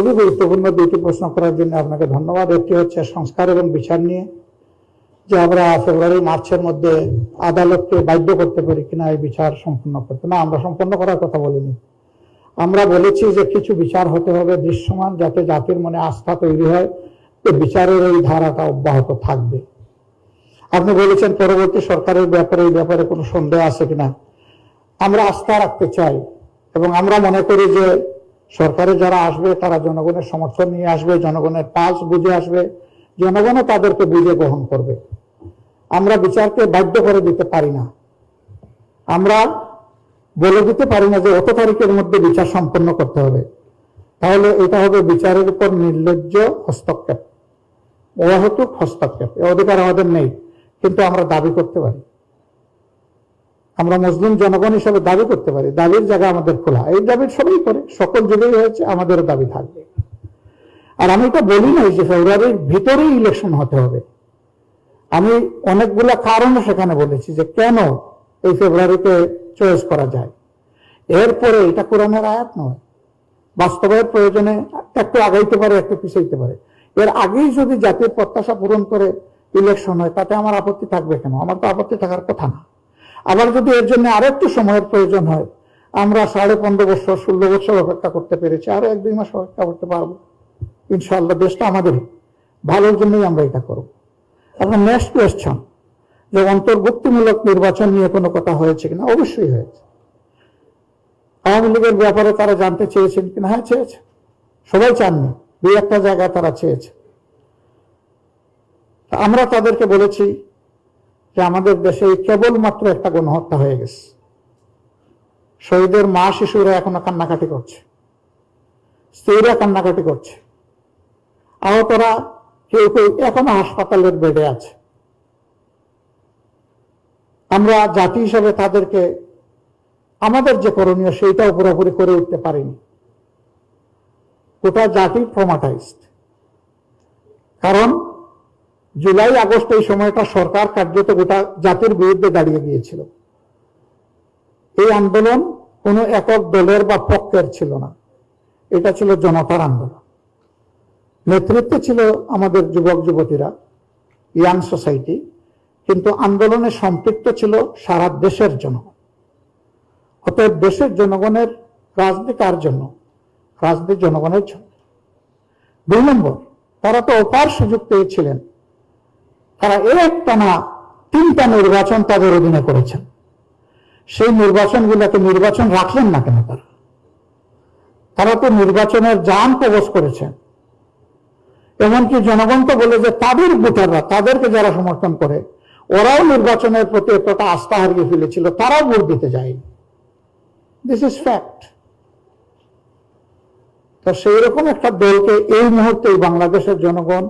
খুবই গুরুত্বপূর্ণ দুইটি প্রশ্ন করার জন্য আপনাকে ধন্যবাদ। একটি হচ্ছে সংস্কার এবং বিচার নিয়ে, যে আমরা ফেব্রুয়ারি, মার্চের মধ্যে আদালতকে বাধ্য করতে পারি কিনা এই বিচার সম্পূর্ণ করতে। না, আমরা সম্পন্ন করার কথা বলিনি। আমরা বলেছি যে কিছু বিচার হতে হবে দৃশ্যমান, যাতে জাতির মনে আস্থা তৈরি হয় যে বিচারের এই ধারাটা অব্যাহত থাকবে। আপনি বলেছেন পরবর্তী সরকারের ব্যাপারে, এই ব্যাপারে কোনো সন্দেহ আছে কিনা? আমরা আস্থা রাখতে চাই এবং আমরা মনে করি যে সরকারে যারা আসবে, তারা জনগণের সমর্থন নিয়ে আসবে, জনগণের পাস বুঝে আসবে, জনগণও তাদেরকে বুঝে গ্রহণ করবে। আমরা বিচারকে বাধ্য করে দিতে পারি না। আমরা বলে দিতে পারি না যে, অত তারিখের মধ্যে বিচার সম্পন্ন করতে হবে। তাহলে এটা হবে বিচারের উপর নির্লজ্জ হস্তক্ষেপ। অহেতুক হস্তক্ষেপ। এ অধিকার আমাদের নেই, কিন্তু আমরা দাবি করতে পারি। আমরা মুসলিম জনগণ হিসেবে দাবি করতে পারি। দাবির জায়গা আমাদের খোলা। এই দাবি সবাই করে। সকল যুগেই হয়েছে আমাদেরও দাবি থাকবে। আর আমি এটা বলি নাই যে ফেব্রুয়ারির ভিতরেই ইলেকশন হতে হবে। আমি অনেকগুলা কারণ সেখানে বলেছি যে কেন এই ফেব্রুয়ারিতে চয়েস করা যায়। এরপরে এটা কোরআনের আয়াত নয়। বাস্তবের প্রয়োজনে একটু আগাইতে পারে, একটু পিছাইতে পারে। এর আগেই যদি জাতির প্রত্যাশা পূরণ করে ইলেকশন হয়, তাতে আমার আপত্তি থাকবে কেন? আমার তো আপত্তি থাকার কথা না। আবার যদি এর জন্য আরও একটু সময়ের প্রয়োজন হয়, আমরা সাড়ে পনেরো বছর, ষোলো বছর অপেক্ষা করতে পেরেছি, আরও এক দুই মাস অপেক্ষা করতে পারব। ইনশাল্লাহ দেশটা আমাদেরই ভালোর জন্যই আমরা এটা করব। এখন নেক্সট কোয়েশ্চন যে অন্তর্ভুক্তিমূলক নির্বাচন নিয়ে কোনো কথা হয়েছে কিনা? অবশ্যই হয়েছে। আওয়ামী লীগের ব্যাপারে তারা জানতে চেয়েছেন কিনা? হ্যাঁ চেয়েছে। সবাই চাননি, দুই একটা জায়গায় তারা চেয়েছে। আমরা তাদেরকে বলেছি যে আমাদের দেশে কেবলমাত্র একটা গণহত্যা হয়ে গেছে। শহীদের মা শিশুরা এখনও কান্নাকাটি করছে। স্ত্রীরা কান্নাকাটি করছে। আহতরা কেউ কেউ এখনও হাসপাতালের বেডে আছে। আমরা জাতি হিসেবে তাদেরকে, আমাদের যে করণীয় সেইটাও পুরোপুরি করে উঠতে পারিনি। গোটা জাতি ট্রমাটাইজড কারণ জুলাই, আগস্ট এই সময়টা সরকার কার্যত গোটা জাতির বিরুদ্ধে দাঁড়িয়ে গিয়েছিল। এই আন্দোলন কোনো একক দলের বা পক্ষের ছিল না। এটা ছিল জনতার আন্দোলন। নেতৃত্বে ছিল আমাদের যুবক, যুবতীরা, ইয়াং সোসাইটি, কিন্তু আন্দোলনে সম্পৃক্ত ছিল সারা দেশের জনগণ। অতএব দেশের জনগণের রাজনীতি কার জন্য? রাজনীতি জনগণের জন্য। দুই নম্বর, তারা তো অপার সুযোগ পেয়েছিলেন। তারা এক টানা তিনটা নির্বাচন তাদের অধীনে করেছেন। সেই নির্বাচনগুলোকে নির্বাচন রাখলেন না কেন তারা? তারা তো নির্বাচনের যান কবচ করেছেন। এমনকি জনগণ তো বলে যে তাদের ভোটাররা, তাদেরকে যারা সমর্থন করে, ওরাও নির্বাচনের প্রতি এতটা আস্থা হারিয়ে ফেলেছিল, তারাও ভোট দিতে যায়নি। দিস ইজ ফ্যাক্ট তো সেই রকম একটা দলকে এই মুহূর্তে বাংলাদেশের জনগণ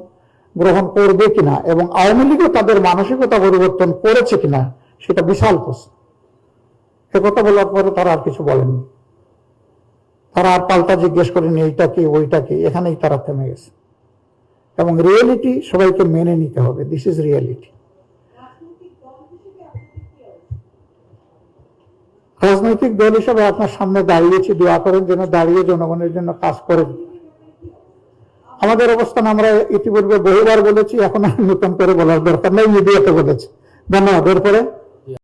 গ্রহণ করবে কিনা এবং আওয়ামী লীগও তাদের মানসিকতা পরিবর্তন করেছে কিনা সেটা বিশাল প্রশ্ন। এ কথা বলার পরে তারা আর কিছু বলেননি। তারা আর পাল্টা জিজ্ঞেস করেনি এইটা কি, ওইটা কি? এখানেই তারা থেমে গেছে। এবং রিয়েলিটি সবাইকে মেনে নিতে হবে। দিস ইজ রিয়েলিটি রাজনৈতিক দল হিসাবে আপনার সামনে দাঁড়িয়েছি, দোয়া করেন যেন দাঁড়িয়ে জনগণের জন্য কাজ করেন। আমাদের অবস্থান আমরা ইতিপূর্বে বহুবার বলেছি, এখন আর নতুন করে বলার দরকার নেই, মিডিয়াতে বলেছি। ধন্যবাদ। এরপরে